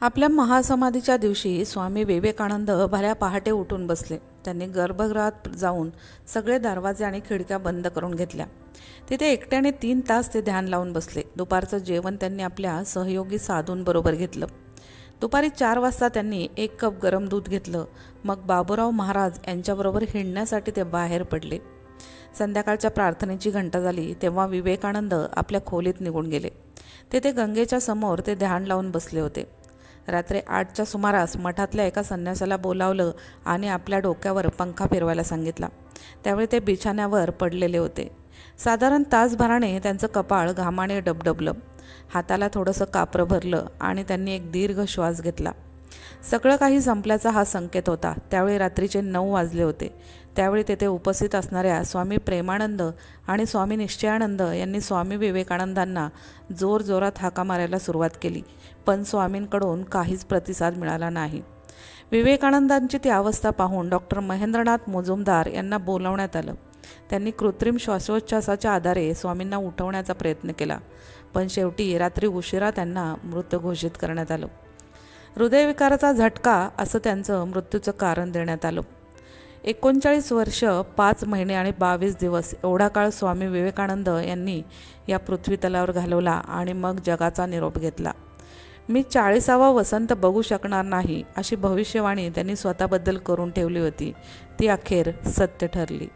आपल्या महासमाधीच्या दिवशी स्वामी विवेकानंद भल्या पहाटे उठून बसले. त्यांनी गर्भगृहात जाऊन सगळे दरवाजे आणि खिडक्या बंद करून घेतल्या. तिथे एकट्याने तीन तास ते ध्यान लावून बसले. दुपारचं जेवण त्यांनी आपल्या सहयोगी साधूंबरोबर घेतलं. दुपारी चार वाजता त्यांनी एक कप गरम दूध घेतलं. मग बाबूराव महाराज यांच्याबरोबर हिंडण्यासाठी ते बाहेर पडले. संध्याकाळच्या प्रार्थनेची घंटा झाली तेव्हा विवेकानंद आपल्या खोलीत निघून गेले. तेथे गंगेच्या समोर ते ध्यान लावून बसले होते. रात्री आठच्या सुमारास मठातल्या एका संन्यासाला बोलावलं आणि आपल्या डोक्यावर पंखा फिरवायला सांगितला. त्यावेळी ते बिछाण्यावर पडलेले होते. साधारण तासभराने त्यांचं कपाळ घामाने डबडबलं. हाताला थोडंसं कापरं भरलं आणि त्यांनी एक दीर्घ श्वास घेतला. सगळं काही संपल्याचा हा संकेत होता. त्यावेळी रात्रीचे नऊ वाजले होते. त्यावेळी तेथे उपस्थित असणाऱ्या स्वामी प्रेमानंद आणि स्वामी निश्चयानंद यांनी स्वामी विवेकानंदांना जोरजोरात हाका मारायला सुरुवात केली. पण स्वामींकडून काहीच प्रतिसाद मिळाला नाही. विवेकानंदांची ती अवस्था पाहून डॉक्टर महेंद्रनाथ मुजुमदार यांना बोलावण्यात आलं. त्यांनी कृत्रिम श्वासोच्छ्वासाच्या आधारे स्वामींना उठवण्याचा प्रयत्न केला. पण शेवटी रात्री उशिरा त्यांना मृत घोषित करण्यात आलं. हृदयविकाराचा झटका असं त्यांचं मृत्यूचं कारण देण्यात आलं. एकोणचाळीस वर्ष पाच महिने आणि बावीस दिवस एवढा काळ स्वामी विवेकानंद यांनी या पृथ्वीतलावर घालवला आणि मग जगाचा निरोप घेतला. मी चाळीसावा वसंत बघू शकणार नाही अशी भविष्यवाणी त्यांनी स्वतःबद्दल करून ठेवली होती. ती अखेर सत्य ठरली.